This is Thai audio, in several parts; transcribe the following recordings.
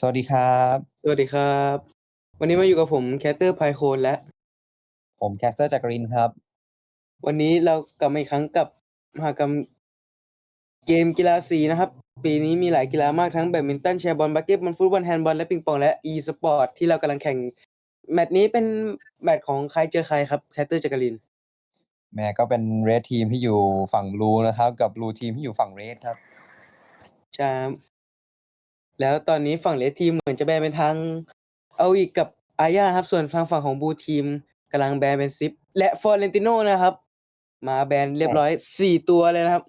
สวัสดีครับ สวัสดีครับ วันนี้มาอยู่กับผม Caster Pycon และผม Caster จักรินทร์ครับ วันนี้เรากลับมาอีกครั้งกับมหกรรมเกมกีฬาสีนะครับ ปีนี้มีหลายกีฬามากทั้งแบดมินตันแชร์บอลบาสเกตบอลฟุตบอลแฮนด์บอลและปิงปองและ e-sport ที่เรากำลังแข่ง แมตช์นี้เป็นแมตช์ของใครเจอใครครับ Caster จักรินทร์?แหมก็เป็น Red Team ที่อยู่ฝั่ง Blue นะครับ กับ Blue Team ที่อยู่ฝั่ง Red ครับ ใช่ครับ แล้วตอนนี้ฝั่ง Red Team เหมือนจะแบนเป็นทาง Aoic กับ Arya ครับ ส่วนทางฝั่งของ Blue Team กำลังแบนเป็น Sip และ Florentino นะครับ มาแบนเรียบร้อย4ตัวเลยนะครับ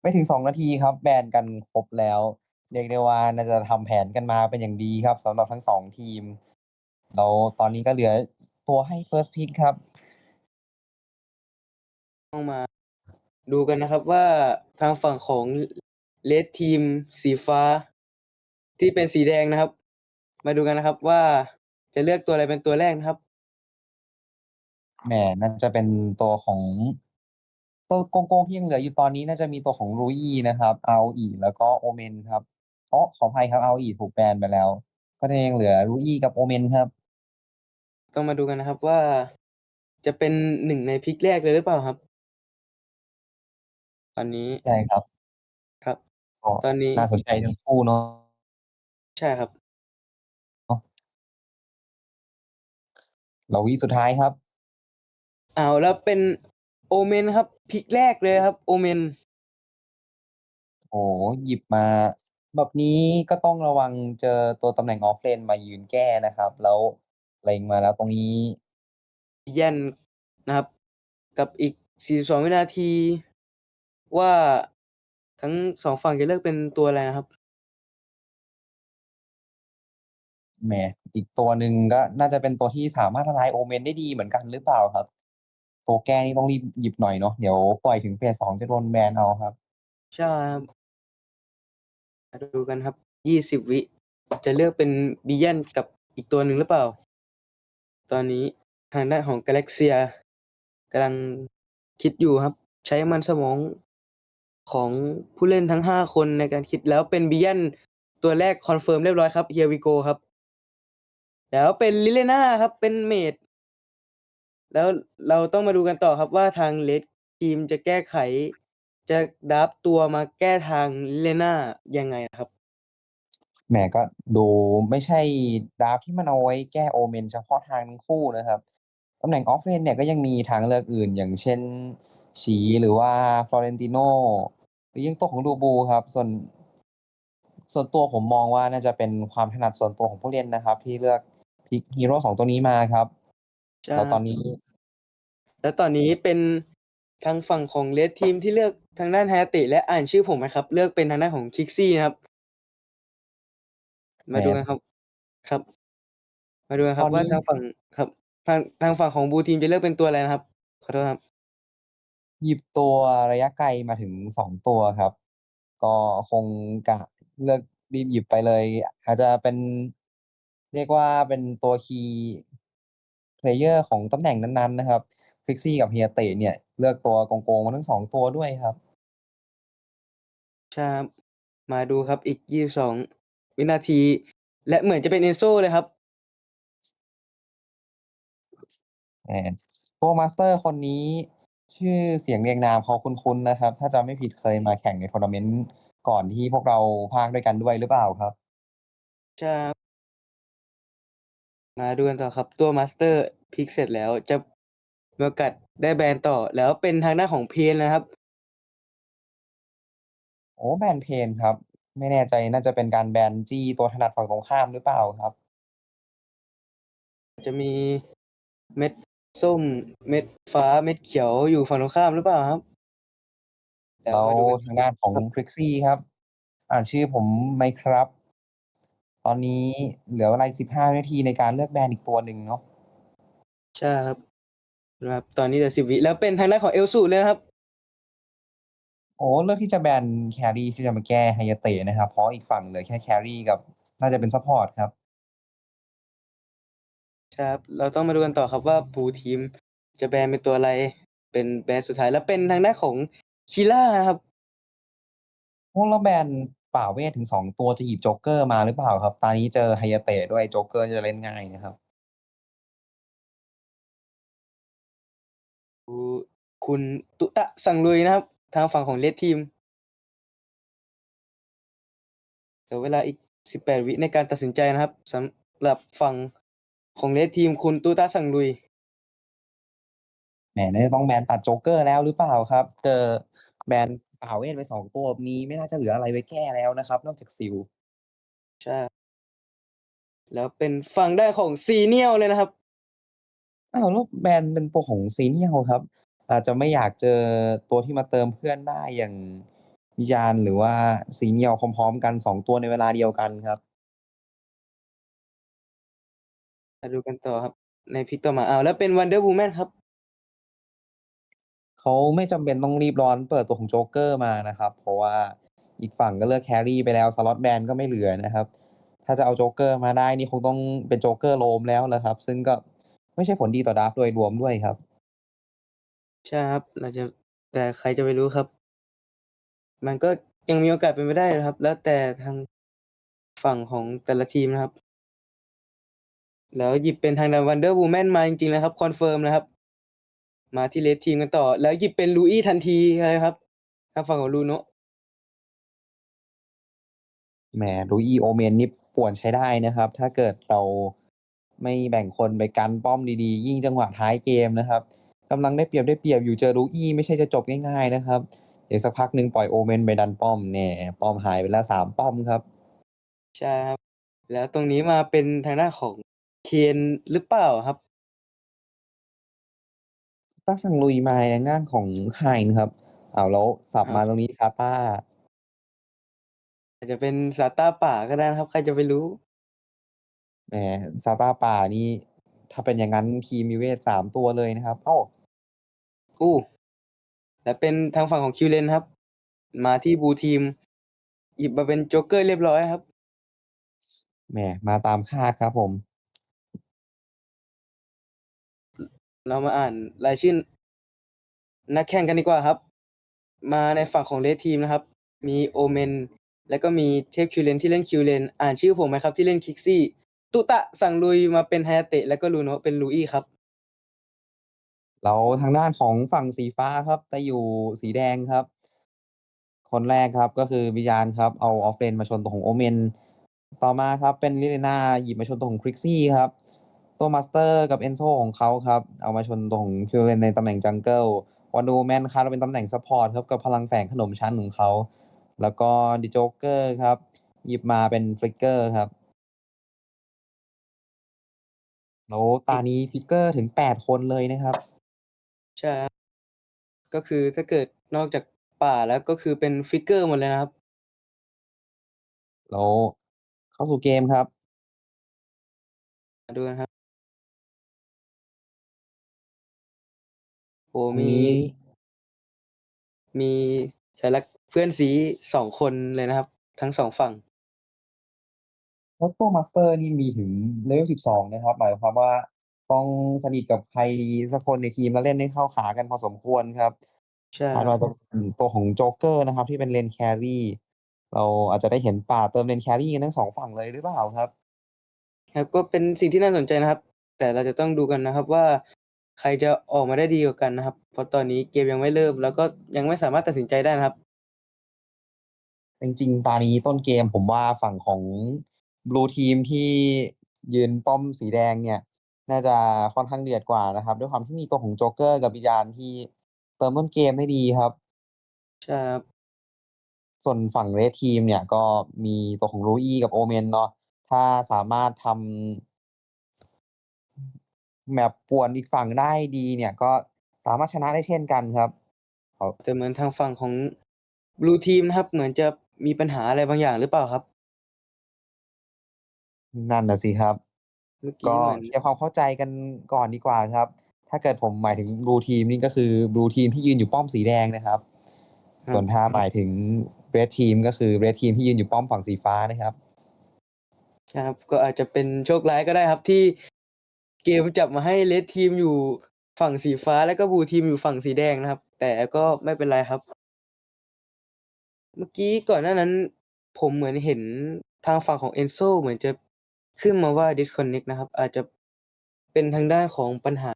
ไม่ถึง2นาทีครับ แบนกันครบแล้ว เรียกได้ว่าน่าจะทำแผนกันมาเป็นอย่างดีครับสำหรับทั้ง2ทีมแล้วตอนนี้ก็เหลือตัวให้ First Pick ครับ ต้องมาดูกันนะครับว่าทางฝั่งของ Red Team สีฟ้า ที่เป็นสีแดงนะครับ มาดูกันนะครับว่าจะเลือกตัวอะไรเป็นตัวแรกนะครับ แหมน่าจะเป็นตัวของตัวโกงๆที่ยังเหลืออยู่ตอนนี้น่าจะมีตัวของ Rui นะครับ Aoi แล้วก็ Omen ครับอ๋อขออภัยครับ Aoi ถูกแบนไปแล้ว ก็จะยังเหลือ Rui กับ Omen ครับ ต้องมาดูกันนะครับว่าจะเป็น1ในพิกแรกเลยหรือเปล่าครับ?ตอนนี้ใช่ครับ ครับก็ตอนนี้น่าสนใจทั้งคู่เนาะ ใช่ครับเนาะแล้ววิสุดท้ายครับ อ้าว แล้วเป็น Omen ครับ พิกแรกเลยครับ Omen โอ้โฮ หยิบมา แบบนี้ก็ต้องระวังเจอตัวตำแหน่ง Off lane มายืนแก้นะครับ แล้วเล็งมาแล้วตรงนี้ แย่นนะครับ กับอีก 42 วินาที ว่าทั้ง 2 ฝั่งจะเลือกเป็นตัวอะไรนะครับ? แหม อีกตัวหนึ่งก็น่าจะเป็นตัวที่สามารถทลาย Omen ได้ดีเหมือนกันหรือเปล่าครับ?ตัวแก้นี่ต้องรีบหยิบหน่อยเนาะเดี๋ยวปล่อยถึงเฟส2จะโดนแบนเอาครับ ใช่ครับดูกันครับ20วิ จะเลือกเป็น Bryan กับอีกตัวหนึ่งหรือเปล่า?ตอนนี้ทางด้านของ Galaxia กำลังคิดอยู่ครับ ใช้มันสมองของผู้เล่นทั้ง5คนในการคิดแล้วเป็น Bryan ตัวแรกคอนเฟิร์มเรียบร้อยครับ Here we go ครับ แล้วเป็น Lileana ครับเป็นเมจแล้วเราต้องมาดูกันต่อครับว่าทาง Red Team จะแก้ไข จะดราฟต์ตัวมาแก้ทาง Lileana ยังไงครับ?แหมก็ดูไม่ใช่ดราฟต์ที่มันเอาไว้แก้ Omen เฉพาะทางทั้งคู่นะครับตำแหน่ง Off lane เนี่ยก็ยังมีทางเลือกอื่น อย่างเช่น Shi หรือว่า Florentino หรือยังตัวของ Lubu ครับ ส่วนส่วนตัวผมมองว่าน่าจะเป็นความถนัดส่วนตัวของผู้เล่นนะครับ ที่เลือก พิกฮีโร่2ตัวนี้มาครับใช่แล้วตอนครับนี้ แล้วตอนนี้เป็นทางฝั่งของ Red Team ที่เลือกทางด้าน Hayate และอ่านชื่อผมไหมครับ เลือกเป็นทางด้านของ Trixie นะครับแหมมาดูกันครับ ครับ มาดูกันคตรัอบนว่านี้ทางฝั่งครับ ทางทางฝั่งของ Blue Team จะเลือกเป็นตัวอะไรนะครับ?ขอโทษครับ หยิบตัวระยะไกลมาถึง2ตัวครับ ก็คงกะเลือกรีบหยิบไปเลย อาจจะเป็น เรียกว่าเป็นตัว Key Player ของตำแหน่งนั้นๆ นะครับ Trixie กับ Hayate เนี่ย เลือกตัวโกงๆมาทั้ง2ตัวด้วยครับ ใช่ครับมาดูครับอีก22วินาที และเหมือนจะเป็น Enzo เลยครับแหมตัว Master คนนี้ ชื่อเสียงเรียงนามเขาคุ้นๆนะครับ ถ้าจำไม่ผิดเคยมาแข่งใน Tournament ก่อนที่พวกเราพากย์ด้วยกันด้วยหรือเปล่าครับ?ใช่ครับ มาดูกันต่อครับ ตัว Master พิกเสร็จแล้วจะมีโอกาสได้แบนต่อแล้วเป็นทางด้านของ Pain นะครับ โอ้แบน Pain ครับ ไม่แน่ใจน่าจะเป็นการแบนจี้ตัวถนัดฝั่งตรงข้ามหรือเปล่าครับ?จะมีเม็ดส้มเม็ดฟ้าเม็ดเขียวอยู่ฝั่งตรงข้ามหรือเปล่าครับ?เดี๋ยแล้ววมาดูกันทางด้านของครับ Trixie ครับ อ่านชื่อผมไหมครับ? ตอนนี้เหลือเวลาอีก15วินาทีในการเลือกแบนอีกตัวหนึ่งเนาะใช่ครับนะครับ ตอนนี้เหลือ10วิแล้วเป็นทางด้านของ Elsu เลยนะครับ โอ้เลือกที่จะแบนแครี่ที่จะมาแก้ Hayate นะครับ เพราะอีกฝั่งเหลือแค่แครี่กับ น่าจะเป็นซัปพอร์ตครับ ครับ เราต้องมาดูกันต่อครับว่า Blue Team จะแบนเป็นตัวอะไร เป็นแบนสุดท้ายแล้วเป็นทางด้านของ Sheila นะครับโอ้แล้วแบนไปป่าเวทถึง2ตัวจะหยิบโจ๊กเกอร์มาหรือเปล่าครับตานี้เจอ Hayate ด้วยโจ๊กเกอร์จะเล่นง่ายนะครับดูคุณตุตะสั่งลุยนะครับ ทางฝั่งของ Red Team เหลือเวลาอีก18วิในการตัดสินใจนะครับสำหรับฝั่งของ Red Team คุณตุตะสั่งลุยแหมน่าจะต้องแบนตัดโจ๊กเกอร์แล้วหรือเปล่าครับ เจอแบน ป่าเวทไป2ตัวแบบนี้ไม่น่าจะเหลืออะไรไว้แก้แล้วนะครับ นอกจากซิลใช่ แล้วเป็นฝั่งได้านของ Senior เลยนะครับอ้าวแล้วแบนเป็นตัวของ Senior ครับ อาจจะไม่อยากเจอตัวที่มาเติมเพื่อนได้อย่างวิญญาณหรือว่า Senior พร้อมๆกัน2ตัวในเวลาเดียวกันครับมาดูกันต่อครับ ในพิกต่อมาอ้าวแล้วเป็น Wonder Woman ครับ เขาไม่จำเป็นต้องรีบร้อนเปิดตัวของโจ๊กเกอร์มานะครับ เพราะว่าอีกฝั่งก็เลือกแครี่ไปแล้วสล็อตแบนก็ไม่เหลือนะครับ ถ้าจะเอาโจ๊กเกอร์มาได้นี่คงต้องเป็นโจ๊กเกอร์โลมแล้วแหละครับ ซึ่งก็ไม่ใช่ผลดีต่อดราฟโดยรวมด้วยครับ ใช่ครับเราจะแต่ใครจะไปรู้ครับ มันก็ยังมีโอกาสเป็นไปได้นะครับ แล้วแต่ทางฝั่งของแต่ละทีมนะครับ แล้วหยิบเป็นทางด้าน Wonder Woman มาจริงๆนะครับคอนเฟิร์มนะครับ มาที่ Red Team กันต่อ แล้วหยิบเป็นลูอี้ทันทีเลยครับทางฝั่งของลูโนะแหมรูอีโอเมนนี่ป่วนใช้ได้นะครับ ถ้าเกิดเราไม่แบ่งคนไปกันป้อมดีๆ ยิ่งจังหวะท้ายเกมนะครับกำลังได้เปรียบได้เปรียบอยู่เจอรูอีไม่ใช่จะจบง่ายๆนะครับเดี๋ยวสักพักหนึ่งปล่อยโอเมนไปดันป้อมเนี่ยป้อมหายไปแล้วสามป้อมครับใช่ครับ แล้วตรงนี้มาเป็นทางด้านของเคนหรือเปล่าครับ ตั้งสั่งลุยมาในง่างของไฮน์ครับ อ้าว แล้วสับอ้าวมาตรงนี้ซาต้าอาจจะเป็นซาต้าป่าก็ได้นะครับ ใครจะไปรู้ แหมซาต้าป่านี่ ถ้าเป็นอย่างนั้นทีมมีเวทสามตัวเลยนะครับ เอ้า อู้ และเป็นทางฝั่งของคิวเลนครับ มาที่บูทีม หยิบมาเป็นโจ๊กเกอร์เรียบร้อยครับ แหม มาตามคาดครับผม เรามาอ่านรายชื่อนักแข่งกันดีกว่าครับ มาในฝั่งของเลดทีมนะครับ มีโอเมน แล้วก็มีเทพคิวเลนที่เล่นคิวเลน อ่านชื่อผมไหมครับที่เล่นคิกซี่ ตุตะสั่งลุยมาเป็นไฮาเตะ แล้วก็ลูโนะเป็นลูอี้ครับแล้วทางด้านของฝั่งสีฟ้าครับจะอยู่สีแดงครับ คนแรกครับก็คือวิญญาณครับ เอาออฟเลนมาชนตัวของโอเมน ต่อมาครับเป็นลิเลนาหยิบมาชนตัวของคริกซี่ครับ ตัวมาสเตอร์กับเอนโซของเขาครับ เอามาชนตัวของคิวเลนในตำแหน่งจังเกิลวันดูแมนครับเป็นตำแหน่งซัพพอร์ตครับกับพลังแฝงขนมชั้นของเขา แล้วก็ดิโจ๊กเกอร์ครับ หยิบมาเป็นฟลิกเกอร์ครับแล้วตานี้ฟิกเกอร์ถึงแปดคนเลยนะครับ ใช่ครับก็คือถ้าเกิดนอกจากป่าแล้วก็คือเป็นฟิกเกอร์หมดเลยนะครับ แล้วเข้าสู่เกมครับมาดูนะครับ อ้ตรงมีนี้มีชายลักษณ์เพื่อนสีสองคนเลยนะครับ ทั้งสองฝั่งแล้วตัวมาสเตอร์นี่มีถึงเลเวลสิบสองนะครับ หมายความว่าต้องสนิทกับใครสักคนในทีมแล้วเล่นให้เข้าขากันพอสมควรครับใช่คาดว่าจะเป็นตัวของโจ๊กเกอร์นะครับ ที่เป็นเลนแครี่ เราอาจจะได้เห็นป่าเติมเลนแครี่กันทั้งสองฝั่งเลยหรือเปล่าครับ ครับก็เป็นสิ่งที่น่าสนใจนะครับ แต่เราจะต้องดูกันนะครับว่า ใครจะออกมาได้ดีกว่ากันนะครับ เพราะตอนนี้เกมยังไม่เริ่ม แล้วก็ยังไม่สามารถตัดสินใจได้นะครับ จริงๆตานี้ต้นเกมผมว่าฝั่งของบลูทีมที่ยืนป้อมสีแดงเนี่ย น่าจะค่อนข้างเดือดกว่านะครับ ด้วยความที่มีตัวของโจ๊กเกอร์กับวิญญาณที่เติมต้นเกมได้ดีครับใช่ครับส่วนฝั่งเรดทีมเนี่ยก็มีตัวของรูอี้กับโอเมนเนาะถ้าสามารถทำ แมปป่วนอีกฝั่งได้ดีเนี่ยก็สามารถชนะได้เช่นกันครับแต่เหมือนทางฝั่งของบลูทีมนะครับ เหมือนจะมีปัญหาอะไรบางอย่างหรือเปล่าครับ นั่นน่ะสิครับเมื่อก็กี้เหมือนเคลียร์ความเข้าใจกันก่อนดีกว่าครับ ถ้าเกิดผมหมายถึงบลูทีมนี่ก็คือบลูทีมที่ยืนอยู่ป้อมสีแดงนะครับครับ ส่วนถ้าหมายถึงเรดทีมก็คือเรดทีมที่ยืนอยู่ป้อมฝั่งสีฟ้านะครับ ครับ ก็อาจจะเป็นโชคร้ายก็ได้ครับที่ เกมจับมาให้เลดทีมอยู่ฝั่งสีฟ้าแล้วก็บลูทีมอยู่ฝั่งสีแดงนะครับ แต่ก็ไม่เป็นไรครับ เมื่อกี้ก่อนหน้านั้น ผมเหมือนเห็นทางฝั่งของ Enzo เหมือนจะขึ้นมาว่า disconnect นะครับ อาจจะเป็นทางด้านของปัญหา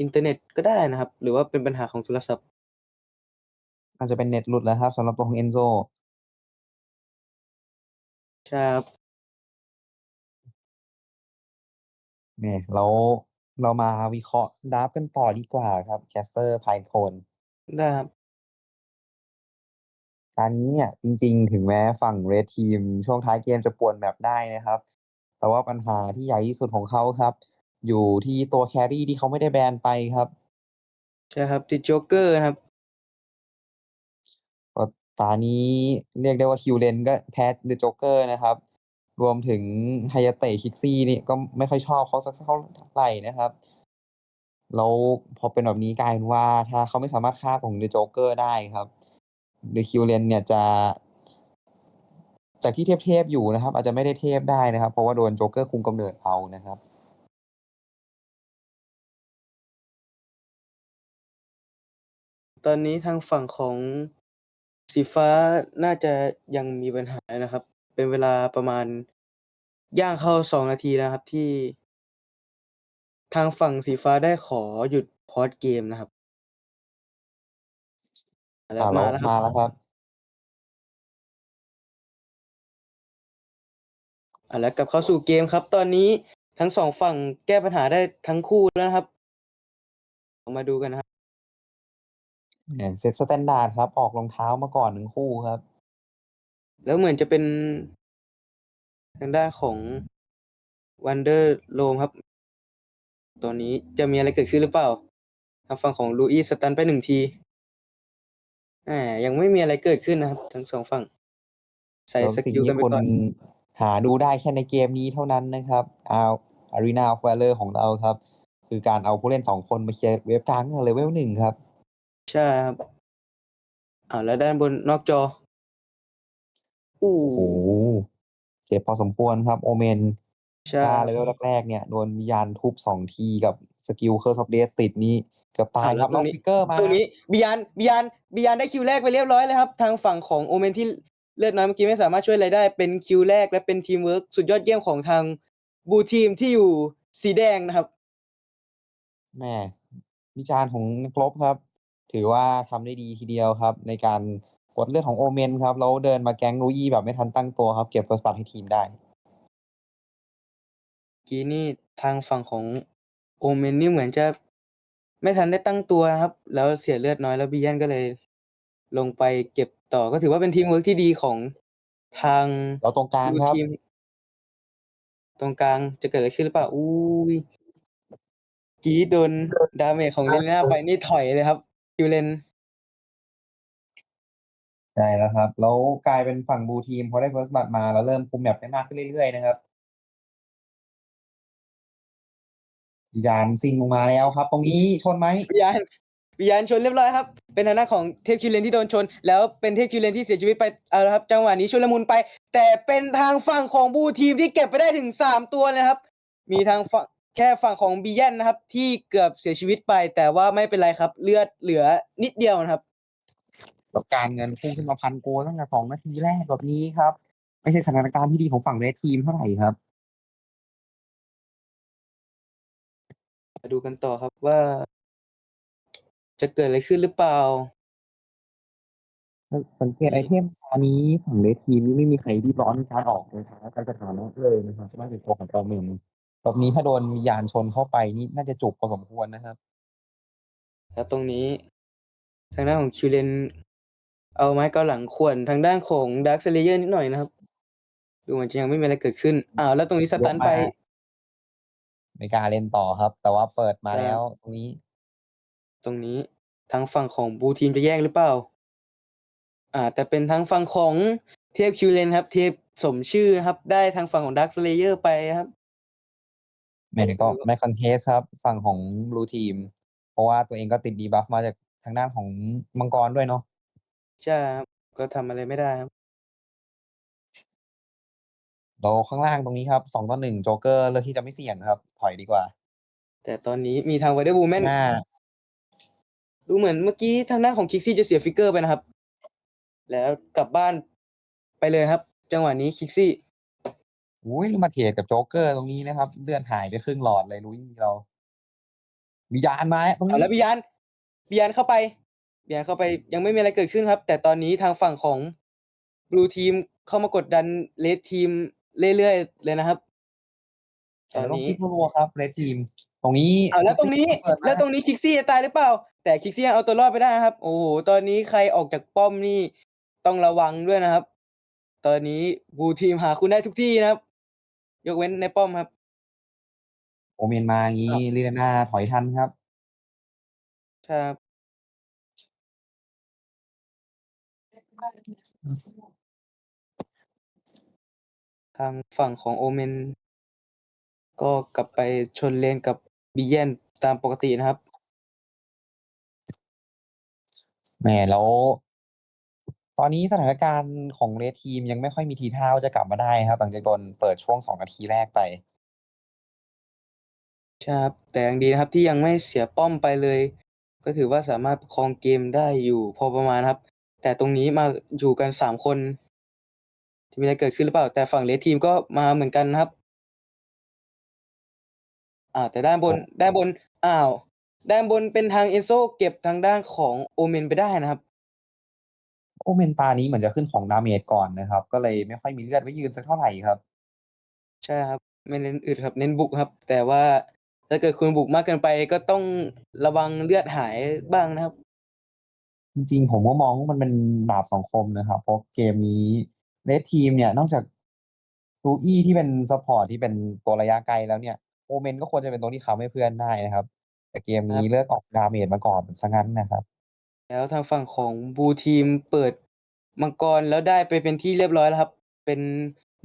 อินเทอร์เน็ตก็ได้นะครับ หรือว่าเป็นปัญหาของโทรศัพท์ อาจจะเป็นเน็ตหลุดแล้วครับสำหรับตัวของ Enzo ใช่ครับ แหมแล้ว เรามาวิเคราะห์ดราฟต์กันต่อดีกว่าครับ Caster Pinecone ได้ครับ ตอนนี้เนี่ยจริงๆ ถึงแม้ฝั่ง Red Team ช่วงท้ายเกมจะป่วนแมปได้นะครับ แต่ว่าปัญหาที่ใหญ่ที่สุดของเขาครับ อยู่ที่ตัวแครี่ที่เขาไม่ได้แบนไปครับใช่ครับ The Joker นะครับก็ตานี้เรียกได้ว่าคิวเลนก็แพ้ The Joker นะครับ รวมถึงไฮยาเตะคิกซี่นี่ก็ไม่ค่อยชอบเขาสักเท่าไหร่นะครับแล้วพอเป็นแบบนี้กลายเป็นว่า ถ้าเขาไม่สามารถฆ่าของ The Joker ได้ครับ The q l e n เนี่ยจะ จากที่เทพๆอยู่นะครับ อาจจะไม่ได้เทพได้นะครับ เพราะว่าโดนโจ๊กเกอร์คุมกำเนิดเอานะครับตอนนี้ทางฝั่งของสีฟ้าน่าจะยังมีปัญหานะครับ เป็นเวลาประมาณ ย่างเข้า2นาทีแล้วครับที่ ทางฝั่งสีฟ้าได้ขอหยุดพอสเกมนะครับแล้อ่าวแล้มาวแล้วคมารับแล้วครับอ่าแล้วกลับเข้าสู่เกมครับ ตอนนี้ทั้ง2ฝั่งแก้ปัญหาได้ทั้งคู่แล้วนะครับมาดูกันนะครับแหมเซตสแตนดาร์ดครับ ออกรองเท้ามาก่อนทั้งคู่ครับ แล้วเหมือนจะเป็นทางด้านของ Wonder Roam ครับ ตอนนี้จะมีอะไรเกิดขึ้นหรือเปล่า ทางฝั่งของ Louis สตันไป1ทีอายังไม่มีอะไรเกิดขึ้นนะครับ ทั้ง2ฝั่ง ใส่แล้วสสิ่งกิลที่กันไปคนก่อนหาดูได้แค่ในเกมนี้เท่านั้นนะครับเอา Arena of Valor ของเราครับ คือการเอาผู้เล่น2คนมาเคลียร์เวฟกลางตั้งแต่ level 1ครับ ใช่ครับอ้าวแล้วด้านบนนอกจอโอ้โอ้โฮเจ็บพอสมควรครับ Omen ใช่ถ้าครับ level แรกๆเนี่ยโดนวิญญาณทุบ2ทีกับสกิล Curse of Death ติดนี่เกือบตาอ้ายวแล้ควรับตแล้รวงนี้ฟิกเกอร์มาตรงนี้ Beyond Beyond Beyond ได้คิวแรกไปเรียบร้อยแล้วครับ ทางฝั่งของ Omen ที่เลือดน้อยเมื่อกี้ไม่สามารถช่วยอะไรได้เป็นคิวแรกและเป็นทีมเวิร์กสุดยอดเยี่ยมของทาง Blue Team ที่อยู่สีแดงนะครับแหมวิจารณ์ของนักรบครับ ถือว่าทำได้ดีทีเดียวครับ ในการ กดเลือดของ Omen ครับแล้วเดินมาแก๊ง Rui แบบไม่ทันตั้งตัวครับ เก็บ First Blood ให้ทีมได้ กี้นี่ทางฝั่งของ Omen นี่เหมือนจะไม่ทันได้ตั้งตัวนะครับ แล้วเสียเลือดน้อยแล้ว Beyond ก็เลย ลงไปเก็บต่อก็ถือว่าเป็นทีมเวิร์กที่ดีของทางแล้วตรงกลาง Blue ครับ Team ตรงกลางจะเกิดอะไรขึ้นหรือเปล่าอุ๊ยกรี๊ดโดนดาเมจของ Liliana ไปนี่ถอยเลยครับ Qlen ใช่แล้วครับ แล้วกลายเป็นฝั่ง Blue Team พอได้ First Blood มาแล้วเริ่มคุมแมปได้มากขึ้นเรื่อยๆนะครับวิญญาณซิ่งลงมาแล้วครับ ตรงนี้ชนไหม? Beyond Beyond ชนเรียบร้อยครับ เป็นทางด้านของเทพ Qlen ที่โดนชน แล้วเป็นเทพ Qlen ที่เสียชีวิตไปเอาละครับ จังหวะนี้ชุลมุนไป แต่เป็นทางฝั่งของ Blue Team ที่เก็บไปได้ถึง3ตัวนะครับ มีทางฝั่งแค่ฝั่งของ Beyond นะครับ ที่เกือบเสียชีวิตไป แต่ว่าไม่เป็นไรครับ เลือดเหลือนิดเดียวนะครับ แล้วการเงินพุ่งขึ้นมา1,000โกลตั้งแต่2นาทีแรกแบบนี้ครับ ไม่ใช่สถานการณ์ที่ดีของฝั่ง Red Team เท่าไรครับมาดูกันต่อครับว่า จะเกิดอะไรขึ้นหรือเปล่า?ถ้าสังเกตอืไอมเทมตอนนี้ฝั่ง Red Team นี่ไม่มีใครรีบร้อนในการออกรองเท้ากันสถานะเลยนะครับนอกจากตัวของ Omen แบบนี้ถ้าโดนวิญญาณชนเข้าไปนี่น่าจะจุกพอสมควรนะครับ แล้วตรงนี้ ทางด้านของ Qlen เอาไม้เกาหลังข่วนทางด้านของ Dark Slayer นิดหน่อยนะครับ ดูเหมือนจะยังไม่มีอะไรเกิดขึ้นอ้าวแล้วตรงนี้สยตักนมาไป ไม่กล้าเล่นต่อครับ แต่ว่าเปิดมาคแล้รัวบตรงนี้ ตรงนี้ทางฝั่งของ Blue Team จะแย่งหรือเปล่า?อ่า แต่เป็นทางฝั่งของเทพ Qlen ครับ เทพสมชื่อครับ ได้ทางฝั่งของ Dark Slayer ไปครับไม่ก็ไม่ contest ครับ ฝั่งของ Blue Team เพราะว่าตัวเองก็ติด debuff มาจากทางด้านของมังกรด้วยเนาะ ใช่ครับ ก็ทำอะไรไม่ได้ครับแล้วข้างล่างตรงนี้ครับ2ต่อ1โจ๊กเกอร์เลือกที่จะไม่เสี่ยงครับ ถอยดีกว่า แต่ตอนนี้มีทาง Wonder Woman หน้า ดูเหมือนเมื่อกี้ทางด้านของ Kixie จะเสียฟิกเกอร์ไปนะครับ แล้วกลับบ้านไปเลยครับ จังหวะนี้คิกซี่อุ้ยมาเทรดกับโจ๊กเกอร์ตรงนี้นะครับ เลือดหายไปครึ่งหลอดเลยลุยเราวิญญาณมาแล้วตรงเอานี้แล้วบิยานบิยานเข้าไป บิยานเข้าไปยังไม่มีอะไรเกิดขึ้นครับ แต่ตอนนี้ทางฝั่งของบลูทีมเข้ามากดดันเลดทีมเรื่อยๆเลยนะครับตแต่อนต้องนี้คิดรัวๆครับเรดทีม ตรงนี้เอาแล้วตรงนี้เปิดมาแล้วตรงนี้คิกซี่จะตายหรือเปล่า แต่คิกซี่ยังเอาตัวรอดไปได้นะครับ โอ้โหตอนนี้ใครออกจากป้อมนี่ต้องระวังด้วยนะครับ ตอนนี้บลูทีมหาคุณได้ทุกที่นะครับ ยกเว้นในป้อมครับ โอเมนมาอย่างนี้อ้าวลีนาน่าถอยทันครับ ครับ ทางฝั่งของโอเมน ก็กลับไปชนเลนกับบีเยนตามปกตินะครับ แหมแล้ว ตอนนี้สถานการณ์ของเรดทีมยังไม่ค่อยมีทีท่าว่าจะกลับมาได้ครับหลังจากโดนเปิดช่วงสองนาทีแรกไป ใช่ครับ แต่ยังดีนะครับที่ยังไม่เสียป้อมไปเลย ก็ถือว่าสามารถประคองเกมได้อยู่พอประมาณครับ แต่ตรงนี้มาอยู่กันสามคน จะมีอะไรเกิดขึ้นหรือเปล่า แต่ฝั่งเลดทีมก็มาเหมือนกันนะครับ อ่า แต่ด้านบนด้านบนอ้าวด้านบนเป็นทางเอนโซเก็บทางด้านของโอเมนไปได้นะครับ โอเมนตานี้เหมือนจะขึ้นของดาเมจก่อนนะครับ ก็เลยไม่ค่อยมีเลือดไว้ยืนสักเท่าไหร่ครับ ใช่ครับ ไม่เน้นอึดครับ เน้นบุกครับ แต่ว่าถ้าเกิดคุณบุกมากเกินไปก็ต้องระวังเลือดหายบ้างนะครับ จริงๆ ผมก็มองว่ามันเป็นดาบสองคมนะครับเพราะเกมนี้เรดทีมเนี่ยนอกจากลูอี้ที่เป็นซัพพอร์ตที่เป็นตัวระยะไกลแล้วเนี่ยโอเมนก็ควรจะเป็นตัวที่ค้ำให้เพื่อนได้นะครับ แต่เกมนี้ครับเลือกออกดาเมจมาก่อนซะงั้นนะครับ แล้วทางฝั่งของบูทีมเปิดมังกรแล้วได้ไปเป็นที่เรียบร้อยแล้วครับ เป็น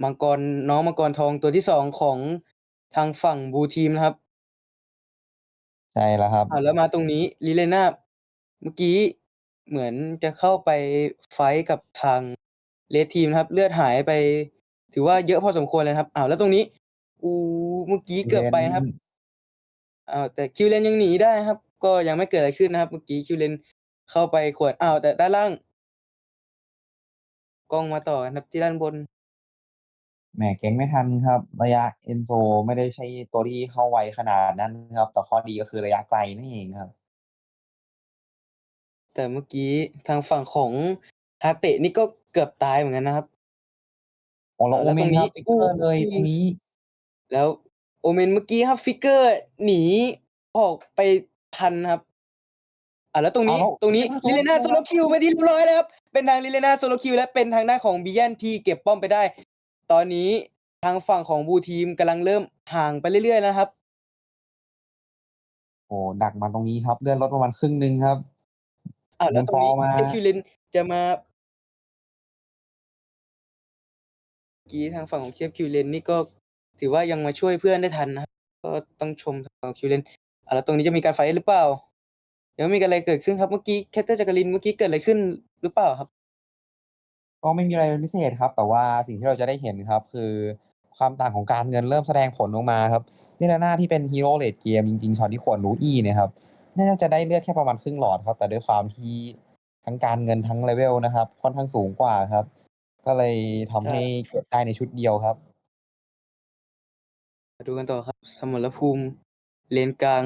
มังกรน้องมังกรทองตัวที่สองของทางฝั่งบูทีมนะครับ ใช่แล้วครับอ่าแล้วมาตรงนี้ลิเลน่าเมื่อกี้ เหมือนจะเข้าไปไฟท์กับทางเลดทีมนะครับ เลือดหายไป ถือว่าเยอะพอสมควรเลยนะครับอ้าวแล้วตรงนี้อูเมื่อกี้เกือบไปนะครับอ้าวแต่คิวเลนยังหนีได้ครับ ก็ยังไม่เกิดอะไรขึ้นนะครับ เมื่อกี้คิวเลนเข้าไปขวดอ้าวแต่ด้านล่างกล้องมาต่อนะครับที่ด้านบนแหมเก่งไม่ทันครับ ระยะเอนโซไม่ได้ใช่ตัวที่เข้าไวขนาดนั้นครับ แต่ข้อดีก็คือระยะไกลนั่นเองครับ แต่เมื่อกี้ทางฝั่งของฮาเตะนี่ก็เกือบตายเหมือนกันนะครับโอ้แล้วอ่าโอแล้วเมตรนงนี้ครับฟิกเกอร์เลยอู้ตรงนี้ แล้วโอเมนเมื่อกี้ครับฟิกเกอร์หนีออกไปทันครับ อ่าแล้วตรงนี้อ้าวแล้วตรงนี้ลิลิเลเลน่าน่าโซโซโลโลคิวไปที่เรียบร้อยแล้วครับ เป็นทางลิเลน่าโซโลคิวและเป็นทางด้านของบียนที่เก็บป้อมไปได้ ตอนนี้ทางฝั่งของบูทีมกำลังเริ่มห่างไปเรื่อยๆแล้วนะครับ โอ้ดักมาตรงนี้ครับ เลื่อนรถประมาณครึ่งหนึ่งครับ อ่าแล้วตรงนี้มูนฟอลมาเอฟคิวเลนจะมาเมื่อกี้ทางฝั่งของเคฟคิวเลนนี่ก็ถือว่ายังมาช่วยเพื่อนได้ทันนะครับก็ต้องชมทางฝั่งคิวเลนอ่าแล้วตรงนี้จะมีการไฟท์หรือเปล่ายังไม่มีอะไรเกิดขึ้นครับเมื่อกี้แคทเตอร์จักรินเมื่อกี้เกิดอะไรขึ้นหรือเปล่าครับ ก็ไม่มีอะไรเป็นพิเศษครับ แต่ว่าสิ่งที่เราจะได้เห็นครับ คือความต่างของการเงินเริ่มแสดงผลออกมาครับนี่แหละหน้าที่เป็นฮีโร่เลดเกมจริงๆช็อตที่ควรรู้อี้เนี่ยครับ น่าจะได้เลือดแค่ประมาณครึ่งหลอดครับ แต่ด้วยความที่ทั้งการเงินทั้งเลเวลนะครับ ค่อนข้างสูงกว่าครับ ก็เลยทำให้เก็บได้ในชุดเดียวครับ มาดูกันต่อครับ สมรภูมิ เลนกลาง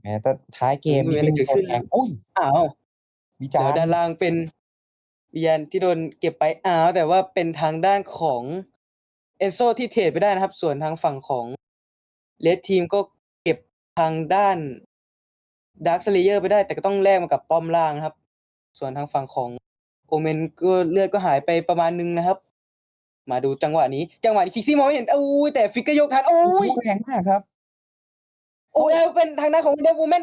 แม้แต่ท้ายเกมไม่นี่มีอะไรไม่มีเกิดตัวขึ้นแทงอุ้ยอ้าววิจารแล้วณ์ด้านล่างเป็นวิญญาณที่โดนเก็บไปอ้าวแต่ว่าเป็นทางด้านของเอนโซที่เทรดไปได้นะครับ ส่วนทางฝั่งของเลดทีมก็เก็บทางด้านดาร์คสเลเยอร์ไปได้ แต่ก็ต้องแลกมากับป้อมล่างนะครับ ส่วนทางฝั่งของโอเมนก็เลือดก็หายไปประมาณนึงนะครับ มาดูจังหวะนี้ จังหวะนี้คิกซี่มองไม่เห็นอู้ยแต่ฟิกเกอร์ยกทันโอ้ยแรงมากครับ โอ้ยแล้วเป็นทางด้านของเดวูแมน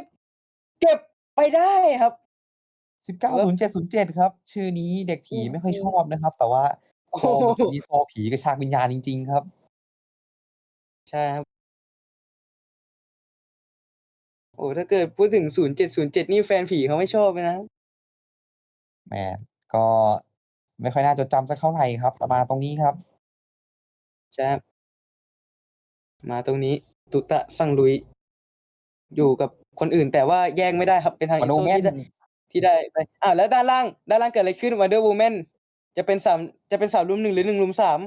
เก็บไปได้ครับสิบเก้าศูนย์เจ็ดศูนย์เจ็ดครับ ชื่อนี้เด็กผีไม่ค่อยชอบนะครับ แต่ว่าโอ้โซโหมันมีโซผีกระชากวิญญาณจริง ๆ ครับ ใช่ครับ โอ้ถ้าเกิดพูดถึงศูนย์เจ็ดศูนย์เจ็ดนี่แฟนผีเขาไม่ชอบเลยนะครับแหมก็ไม่ค่อยน่าจดจำสักเท่าไหร่ครับ มาตรงนี้ครับ ใช่ครับมาตรงนี้ ตุตะสังลุย อยู่กับคนอื่นแต่ว่าแย่งไม่ได้ครับเป็นทางมาอิดูโซแม่นที่ได้ที่ได้ไปอ่าแล้วด้านล่าง ด้านล่างเกิดอะไรขึ้นวันเดอร์วูแมนจะเป็นสามจะเป็นสามรุมหนึ่งหรือหนึ่งรุมสาม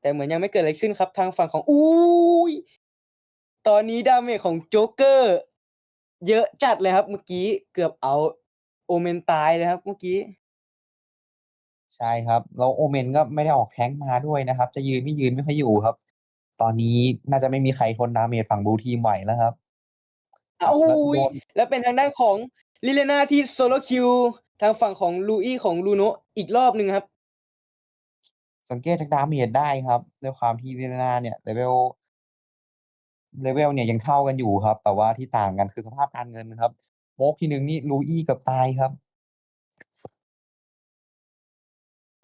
แต่เหมือนยังไม่เกิดอะไรขึ้นครับทางฝั่งของอุ้ยตอนนี้ดาเมจของโจ๊กเกอร์ เยอะจัดเลยครับ เมื่อกี้เกือบเอาโอเมนตายเลยครับ เมื่อกี้ ใช่ครับ แล้วโอเมนก็ไม่ได้ออกแท้งมาด้วยนะครับ จะยืนไม่ยืนไม่ค่อยอยู่ครับ ตอนนี้น่าจะไม่มีใครทนดาเมจฝั่งบลูทีมไหวแล้วครับอ้าวแล้วโอ้ยโดนแล้วเป็นทางด้านของลิเลนาที่โซโลคิวทางฝั่งของลูอี้ของลูโนอีกรอบหนึ่งครับ สังเกตจากดาเมจได้ครับด้วยความที่เวลนาเนี่ยเลเวล เลเวลเนี่ยยังเท่ากันอยู่ครับ แต่ว่าที่ต่างกันคือสภาพการเงินครับ โมกทีหนึ่งนี่ลูอี้กับตายครับ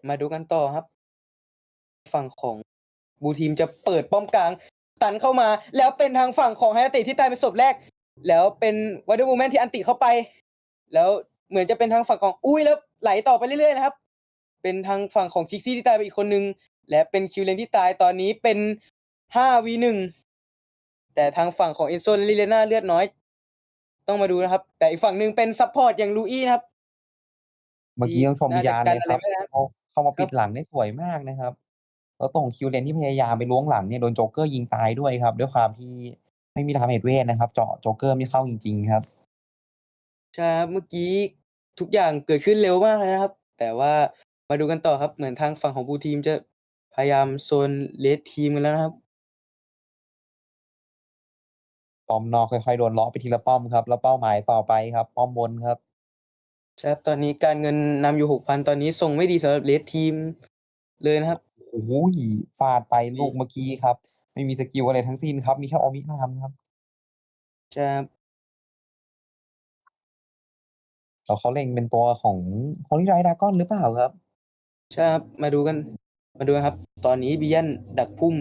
มาดูกันต่อครับ ฝั่งของบูทีมจะเปิดป้อมกลาง ตันเข้ามา แล้วเป็นทางฝั่งของไฮอาติที่ตายเป็นศพแรก แล้วเป็นวัตถุโมเมนที่อันติเข้าไป แล้วเหมือนจะเป็นทางฝั่งของอุ้ยแล้วไหลต่อไปเรื่อยๆนะครับ เป็นทางฝั่งของคิกซี่ที่ตายไปอีกคนนึง และเป็นคิวเลนที่ตายตอนนี้เป็นห้าวีหนึ่ง แต่ทางฝั่งของเอนโซและลิเลนาเลือดน้อย ต้องมาดูนะครับ แต่อีกฝั่งหนึ่งเป็นซัพพอร์ตอย่างลูอี้นะครับ เมื่อกี้ต้องชมน่าวิญญาณจะเลยกันครับอะไรไม่ได้ครับเขาเข้ามาคปิรัดบหลังได้สวยมากนะครับ แล้วตรงคิวเลนที่พยายามไปล้วงหลังเนี่ยโดนโจ๊กเกอร์ยิงตายด้วยครับ ด้วยความที่ไม่มีดาเมจเวทนะครับ เจาะโจ๊กเกอร์ไม่เข้าจริง ๆ ครับใช่ครับเมื่อกี้ทุกอย่างเกิดขึ้นเร็วมากเลยนะครับ แต่ว่ามาดูกันต่อครับ เหมือนทางฝั่งของบูทีมจะพยายามโซนเลดทีมกันแล้วนะครับ ป้อมนอกค่อยๆโดนเลาะไปทีละป้อมครับ แล้วเป้าหมายต่อไปครับ ป้อมบนครับใช่ครับตอนนี้การเงินนำอยู่หกพันตอนนี้ส่งไม่ดีสำหรับเลดทีมเลยนะครับโอ้โหฟาดไปลูกเมื่อกี้ครับ ไม่มีสกิลอะไรทั้งสิ้นครับ มีแค่ออมิอามครับใช่ครับแล้วเขาเล็งเป็นตัวของโฮลี่ไรดากอนหรือเปล่าครับใช่ครับมาดูกัน มาดูกันครับ ตอนนี้บียันดักพุ่ม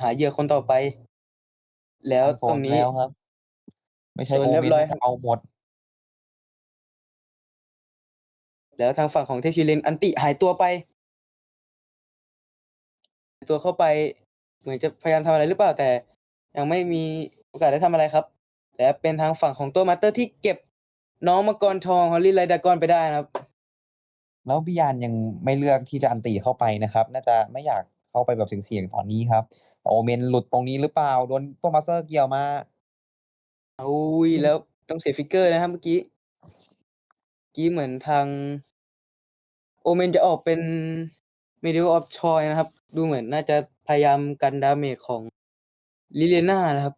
หาเหยื่อคนต่อไป แล้วตั้งโซตรนงนี้แล้วครับ ไม่ใช่โซนโอเรียบเมนร้อยน่าครัจะบเอาหมด แล้วทางฝั่งของเทคิเลนอันติหายตัวไปหายตัวเข้าไป เหมือนจะพยายามทำอะไรหรือเปล่า แต่ยังไม่มีโอกาสได้ทำอะไรครับ และเป็นทางฝั่งของตัวมาสเตอร์ที่เก็บน้องมังกรทองฮอลลี่ไลดากอนไปได้นะครับ แล้วบิยานยังไม่เลือกที่จะอันตีเข้าไปนะครับ น่าจะไม่อยากเข้าไปแบบเสี่ยงๆตอนนี้ครับ โอเมนหลุดตรงนี้หรือเปล่า โดนตัวมาสเตอร์เกี่ยวมาอุ้ยแล้วต้องเสียฟิกเกอร์นะครับเมื่อกี้เมื่อกี้เหมือนทาง โอเมนจะออกเป็น Middle of Choice นะครับ ดูเหมือนน่าจะพยายามกันดาเมจของลิเลน่านะครับ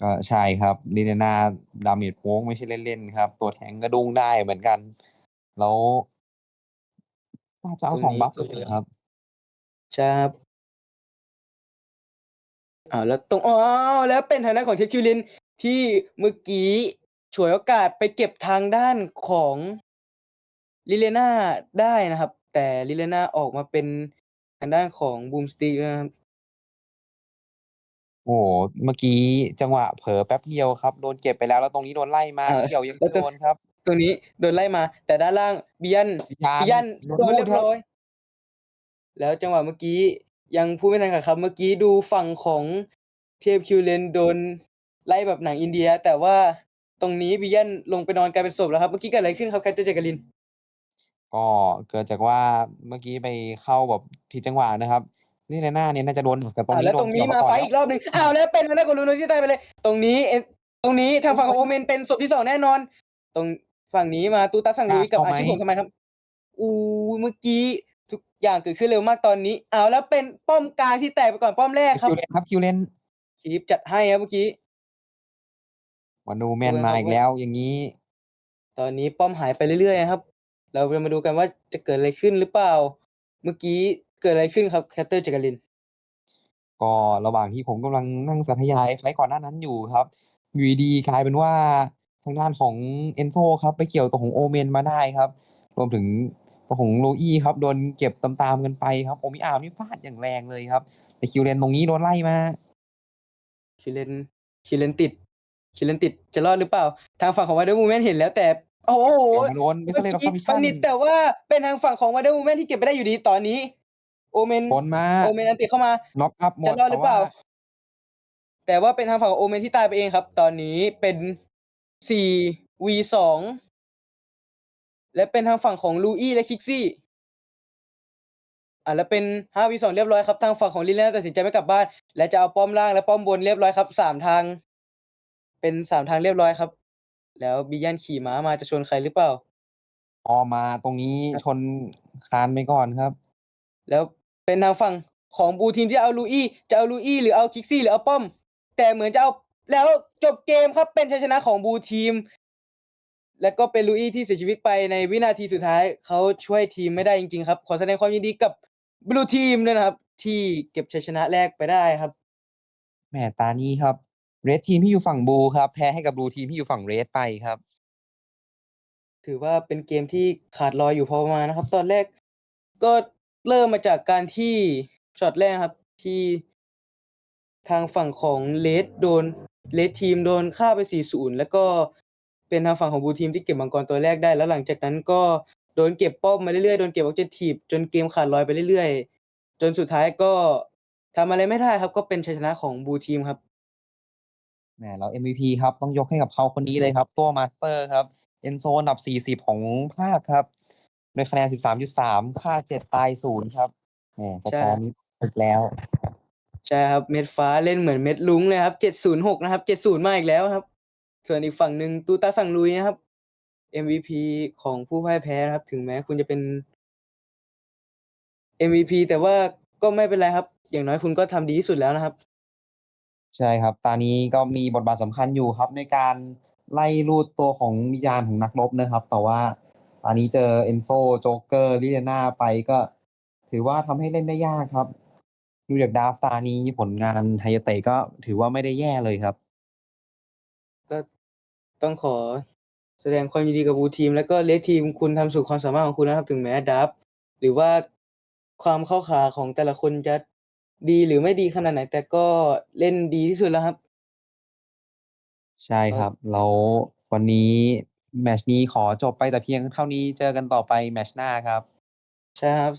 ก็ใช่ครับลิเดนาดาเมจโพ้งไม่ใช่เล่นๆครับ ตัวแทงก็ดุ้งได้เหมือนกัน แล้วน่าจะเอาตรงสองนี้บัฟก็เลยครับ ใช่ครับ อ้าวแล้วตรงอ๋อแล้วเป็นทางด้านของเทคิวลินที่เมื่อกี้ฉวยโอกาสไปเก็บทางด้านของลิเลนาได้นะครับ แต่ลิเลนาออกมาเป็นทางด้านของบูมสตีนะครับโอ้โหเมื่อกี้จังหวะเผลอแป๊บเดียวครับ โดนเก็บไปแล้วแล้วตรงนี้โดนไล่มาอ่าเกี่ยวยังแล้ไม่วตรงโดนครับ ตรงนี้โดนไล่มา แต่ด้านล่างบิยันบิยันบิยันโดนโดนรูดเรียบครับร้อย แล้วจังหวะเมื่อกี้ ยังพูดไม่ทันครับ เมื่อกี้ดูฝั่งของเทพคิวเลนโดนไล่แบบหนังอินเดีย แต่ว่าตรงนี้บิยันลงไปนอนกลายเป็นศพแล้วครับ เมื่อกี้เกิดอะไรขึ้นครับแคทเจอร์เจกลิน ก็เกิดจากว่าเมื่อกี้ไปเข้าแบบผิดจังหวะนะครับลิเดนาเนี่ยน่าจะโดนแต่ตรงอ่านี้แล้วโดตรนงเกี่นี้ยวมามาก่อนไฟแล้วอีกรอบหนึ่งอ้าวแล้วเป็นทางด้านของลูโนที่ตายไปเลย ตรงนี้เอ็นตรงนี้ทางฝั่งของโอเมนเป็นศพที่สองแน่นอน ตรงฝั่งนี้มาตูตัสสังลุยกับเข้าอาไหมชิผมทำไมครับ อู้เมื่อกี้ ทุกอย่างเกิดขึ้นเร็วมากตอนนี้อ้าวแล้วเป็นป้อมกลางที่แตกไปก่อนป้อมแรกครับคิวเลนครับคิวเลนชีฟจัดให้ครับเมื่อกี้วันนูแมนดูกันมาครับอีกว่าแล้วอย่างนี้ ตอนนี้ป้อมหายไปเรื่อยๆนะครับ เราจะมาดูกันว่าจะเกิดอะไรขึ้นหรือเปล่า เมื่อกี้เกิดอะไรขึ้นครับแคตเตอร์จักรินก็ระหว่างที่ผมกำลังนั่งสาธยายไฟล์ก่อนหน้านั้นอยู่ครับอยู่ดีๆกลายเป็นว่าทางด้านของเอนโซครับ ไปเกี่ยวตัวของโอเมนมาได้ครับ รวมถึงตัว ของโลอี้ครับโดนเก็บตามๆกันไปครับโอมิอาร์มนี่ฟาดอย่างแรงเลยครับ แต่คิวเลนตรงนี้โดนไล่มาคิเลนคิเลนติดคิเลนติดจะรอดหรือเปล่า ทางฝั่งของว o เดอร์มูเมนเห็นแล้วแต่ โอ้โหเกี่ยวมาโดนเบสเลนออฟเมื่คอมมิชปชั่นนิดแต่ว่าเป็นทางฝั่งของว o เดอร์มูเมนที่เก็บไปได้อยู่ดีตอนนี้ โอเมนชนมาโอเมนอันติเข้ามาน็อกอัพหมจะดรอดหรือเปล่าแต่ว่แต่ว่าเป็นทางฝั่งของโอเมนที่ตายไปเองครับ ตอนนี้เป็นสี่วีสอง และเป็นทางฝั่งของลูอี้และคิกซี่อ่าแล้วเป็น 5v2 เรียบร้อยครับทางฝั่งของ Lilia ตัดสินใจไม่กลับบ้าน และจะเอาป้อมล่างและป้อมบนเรียบร้อยครับ3ทาง เป็น3ทางเรียบร้อยครับ แล้ว Bian ขี่ม้ามาจะชนใครหรือเปล่า?พอมาตรงนี้ครับชนคานไปก่อนครับ แล้วเป็นทางฝั่งของ Blue Team ที่เอา Luis จะเอา Luis หรือเอา Kixi หรือเอาป้อม แต่เหมือนจะเอาแล้วจบเกมครับเป็นชัยชนะของ Blue Team และก็เป็น Luis ที่เสียชีวิตไปในวินาทีสุดท้าย เขาช่วยทีมไม่ได้จริงๆครับ ขอแสดงความยินดีกับ Blue Team ด้วยนะครับ ที่เก็บชัยชนะแรกไปได้ครับ แหมตานี้ครับ Red Team ที่อยู่ฝั่ง Blue ครับ แพ้ให้กับ Blue Team ที่อยู่ฝั่ง Red ไปครับ ถือว่าเป็นเกมที่ขาดลอยอยู่พอประมาณนะครับ ตอนแรกก็เริ่มมาจากการที่ช็อตแรกครับ ที่ทางฝั่งของ Red โดน Red Team โดนฆ่าไป 4-0 แล้วก็ เป็นทางฝั่งของ Blue Team ที่เก็บมังกรตัวแรกได้ แล้วหลังจากนั้นก็โดนเก็บป้อมมาเรื่อยๆโดนเก็บ Objective จนเกมขาดลอยไปเรื่อยๆ จนสุดท้ายก็ทำอะไรไม่ได้ครับ ก็เป็นชัยชนะของ Blue Team ครับแหมแล้ว MVP ครับต้องยกให้กับเขาคนนี้เลยครับ ตัว Master ครับ Enzo อันดับ 40 ของภาคครับด้วยคะแนน 13.3ฆ่า 7 ตาย 0 ครับแหมสใช่กอร์นี้ถึกแล้ว ใช่ครับ เม็ดฟ้าเล่นเหมือนเม็ดรุ้งเลยครับ 706 นะครับ 70 มาอีกแล้วครับ ส่วนอีกฝั่งหนึ่งตูตาซังลุยนะครับ MVP ของผู้พ่ายแพ้นะครับ ถึงแม้คุณจะเป็น MVP แต่ว่าก็ไม่เป็นไรครับ อย่างน้อยคุณก็ทำดีที่สุดแล้วนะครับ ใช่ครับตานี้ก็มีบทบาทสำคัญอยู่ครับ ในการไล่รูดตัวของวิญญาณของนักรบนะครับ แต่ว่าตานี้เจอ Enzo โจ๊กเกอร์ Lilia ไปก็ ถือว่าทำให้เล่นได้ยากครับ ดูจากดาฟตานี้ผลงาน Hayate ก็ถือว่าไม่ได้แย่เลยครับ ต้องขอแสดงความยินดีกับ Blue Team แล้วก็ Red Team คุณทำสุดความสามารถของคุณนะครับ ถึงแม้ดราฟต์หรือว่าความเข้าขาของแต่ละคนจะดีหรือไม่ดีขนาดไหน แต่ก็เล่นดีที่สุดแล้วครับ ใช่ก็ครับแล้ววันนี้แมตช์นี้ขอจบไปแต่เพียงเท่านี้เจอกันต่อไปแมตช์หน้าครับ ใช่ครับ